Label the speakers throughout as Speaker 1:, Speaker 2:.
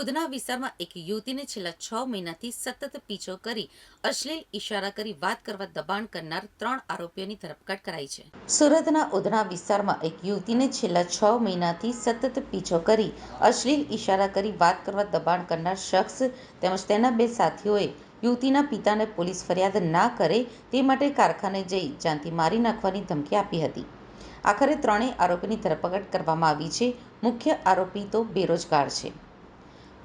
Speaker 1: ઉધના વિસ્તારમાં એક યુવતીને છેલ્લા છ મહિનાથી સતત પીછો કરી, અશ્લીલ ઇશારા કરી વાત કરવા દબાણ કરનાર ત્રણ આરોપીઓની ધરપકડ કરાઈ છે. સુરતના ઉધના વિસ્તારમાં એક યુવતીને છેલ્લા છ મહિનાથી સતત પીછો કરી, અશ્લીલ ઇશારા કરી વાત કરવા દબાણ કરનાર શખ્સ તેમજ તેના બે સાથીઓએ યુવતીના પિતાને પોલીસ ફરિયાદ ના કરે તે માટે કારખાને જઈ જાનથી મારી નાખવાની ધમકી આપી હતી. આખરે ત્રણેય આરોપીની ધરપકડ કરવામાં આવી છે. મુખ્ય આરોપી તો બેરોજગાર છે.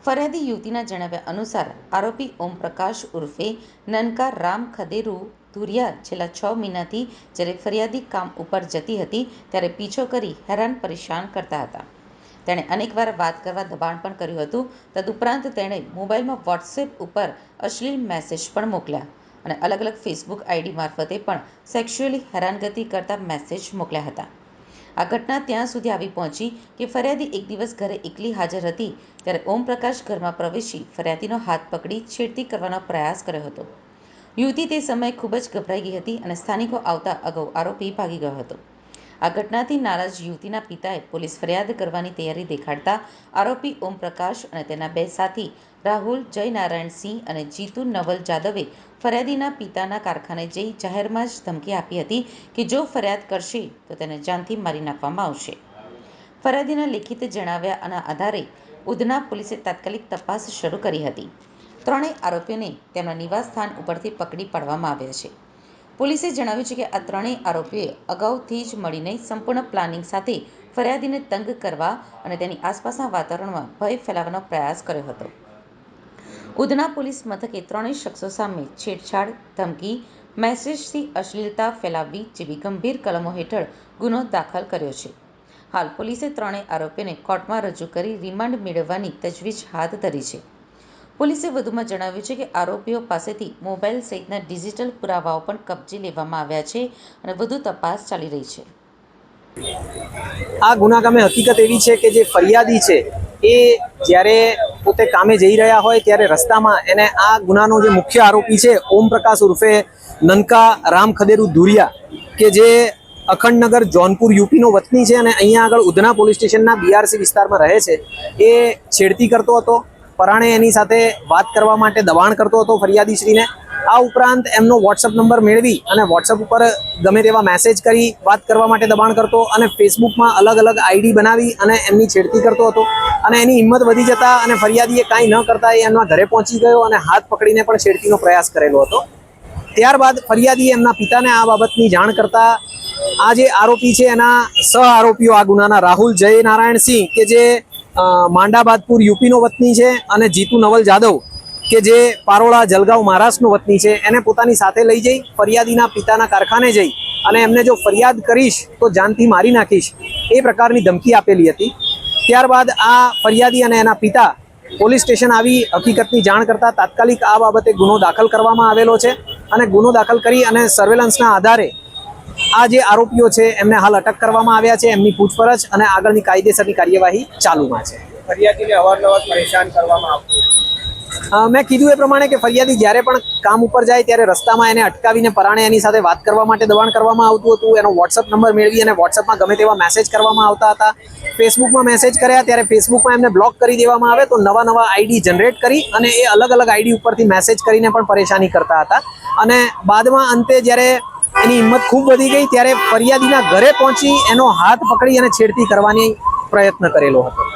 Speaker 1: ફરિયાદી યુવતીના જણાવ્યા અનુસાર, આરોપી ઓમપ્રકાશ ઉર્ફે નનકા રામ ખદેરુ ધુરિયા છેલ્લા છ મહિનાથી જ્યારે ફરિયાદી કામ ઉપર જતી હતી, ત્યારે પીછો કરી હેરાન પરેશાન કરતા હતા. તેણે અનેકવાર વાત કરવા દબાણ પણ કર્યું હતું. તદુપરાંત તેણે મોબાઈલમાં વોટ્સએપ ઉપર અશ્લીલ મેસેજ પણ મોકલ્યા અને અલગ અલગ ફેસબુક આઈડી મારફતે પણ સેક્સ્યુઅલી હેરાનગતિ કરતા મેસેજ મોકલ્યા હતા. આ ઘટના ત્યાં સુધી આવી પહોંચી કે ફરિયાદી એક દિવસ ઘરે એકલી હાજર હતી, ત્યારે ઓમપ્રકાશ ઘરમાં પ્રવેશી ફરિયાદીનો હાથ પકડી છેડતી કરવાનો પ્રયાસ કર્યો હતો. યુવતી તે સમયે ખૂબ જ ગભરાઈ ગઈ હતી અને સ્થાનિકો આવતા અગાઉ આરોપી ભાગી ગયો હતો. આ ઘટનાથી નારાજ યુવતીના પિતાએ પોલીસ ફરિયાદ કરવાની તૈયારી દેખાડતા આરોપી ઓમપ્રકાશ અને તેના બે સાથી, રાહુલ જયનારાયણસિંહ અને જીતુ નવલ જાદવે ફરિયાદીના પિતાના કારખાને જઈ જાહેરમાં જ ધમકી આપી હતી કે જો ફરિયાદ કરશે તો તેને જાનથી મારી નાખવામાં આવશે. ફરિયાદીના લેખિત જણાવ્યાના આધારે ઉધના પોલીસે તાત્કાલિક તપાસ શરૂ કરી હતી. ત્રણેય આરોપીઓને તેમના નિવાસ સ્થાન ઉપરથી પકડી પાડવામાં આવ્યા છે. પોલીસે જણાવ્યું છે કે આ ત્રણેય આરોપીઓએ અગાઉથી જ મળીને સંપૂર્ણ પ્લાનિંગ સાથે ફરિયાદીને તંગ કરવા અને તેની આસપાસના વાતાવરણમાં ભય ફેલાવવાનો પ્રયાસ કર્યો હતો. ઉધના પોલીસ મથકે ત્રણેય શખ્સો સામે છેડછાડ, ધમકી, મેસેજથી અશ્લીલતા ફેલાવવી જેવી ગંભીર કલમો હેઠળ ગુનો દાખલ કર્યો છે. હાલ પોલીસે ત્રણેય આરોપીને કોર્ટમાં રજૂ કરી રિમાન્ડ મેળવવાની તજવીજ હાથ ધરી છે. પોલીસે વધુમાં જણાવ્યું છે કે આરોપીઓ પાસેથી મોબાઈલ સહિતના ડિજિટલ પુરાવાઓ પણ કબજે લેવામાં આવ્યા છે અને વધુ તપાસ ચાલી રહી છે.
Speaker 2: આ ગુના ગામે હકીકત એવી છે કે જે ફરિયાદી છે, એ જ્યારે પોતે કામે જઈ રહ્યા હોય ત્યારે રસ્તામાં એને આ ગુનાનો જે મુખ્ય આરોપી છે ઓમ પ્રકાશ ઉર્ફે નનકા રામ ખદેરુ ધુરિયા કે જે અખંડનગર જોનપુર યુપીનો વતની છે અને અહીંયા આગળ ઉધના પોલીસ સ્ટેશનના બીઆરસી વિસ્તારમાં રહે છે, એ છેડતી કરતો હતો. પરાણે એની સાથે વાત કરવા માટે દબાણ કરતો હતો ફરિયાદીશ્રીને. આ ઉપરાંત એમનો વોટ્સઅપ નંબર મેળવી અને વોટ્સઅપ ઉપર ગમે તેવા મેસેજ કરી વાત કરવા માટે દબાણ કરતો અને ફેસબુકમાં અલગ અલગ આઈડી બનાવી અને એમની છેડતી કરતો હતો. અને એની હિંમત વધી જતા અને ફરિયાદીએ કાંઈ ન કરતા એ એમના ઘરે પહોંચી ગયો અને હાથ પકડીને પણ છેડતીનો પ્રયાસ કરેલો હતો. ત્યારબાદ ફરિયાદીએ એમના પિતાને આ બાબતની જાણ કરતા આ જે આરોપી છે એના સહ આરોપીઓ, આ ગુનાના રાહુલ જય નારાયણસિંહ કે જે માંડાબાદપુર યુપીનો વતની છે અને જીતુ નવલ જાદવ, કે જે પારોળા જલગાંવ મહારાષ્ટ્રનો વતની છે, એને પોતાની સાથે લઈ જઈ, ફરિયાદીના પિતાના કારખાને જઈ અને એમને જો ફરિયાદ કરીશ તો જાનથી મારી નાખીશ, એ પ્રકારની ધમકી આપેલી હતી. ત્યારબાદ આ ફરિયાદી અને એના પિતા પોલીસ સ્ટેશન આવી હકીકતની જાણ કરતાં તાત્કાલિક આ બાબતે ગુનો દાખલ કરવામાં આવેલો છે અને ગુનો દાખલ કરી અને સર્વેલન્સના આધારે આ જે આરોપીઓ છે એમને હાલ અટક કરવામાં આવ્યા છે એમની પૂછપરછ અને આગળની કાયદેસરની કાર્યવાહી ચાલુમાં છે.
Speaker 3: ફરિયાદીને અવારનવાર પરેશાન કરવામાં આવતું
Speaker 2: મેં કીધું એ પ્રમાણે કે ફરિયાદી જ્યારે પણ કામ ઉપર જાય ત્યારે રસ્તામાં એને અટકાવીને પરાણે એની સાથે વાત કરવા માટે દબાણ કરવામાં આવતું હતું. એનો વોટ્સઅપ નંબર મેળવી અને વોટ્સઅપમાં ગમે તેવા મેસેજ કરવામાં આવતા હતા. ફેસબુકમાં મેસેજ કર્યા ત્યારે ફેસબુકમાં એમને બ્લોક કરી દેવામાં આવે તો નવા નવા આઈડી જનરેટ કરી અને એ અલગ અલગ આઈડી ઉપરથી મેસેજ કરીને પણ પરેશાની કરતા હતા. અને બાદમાં અંતે જ્યારે એની હિંમત ખૂબ વધી ગઈ ત્યારે ફરિયાદીના ઘરે પહોંચી એનો હાથ પકડી અને છેડતી કરવાની પ્રયત્ન કરેલો હતો.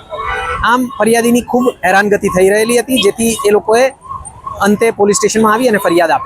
Speaker 2: આમ ફરિયાદીની ખૂબ હેરાનગતિ થઈ રહેલી હતી, જેથી એ લોકોએ અંતે પોલીસ સ્ટેશનમાં આવી અને ફરિયાદ આપી.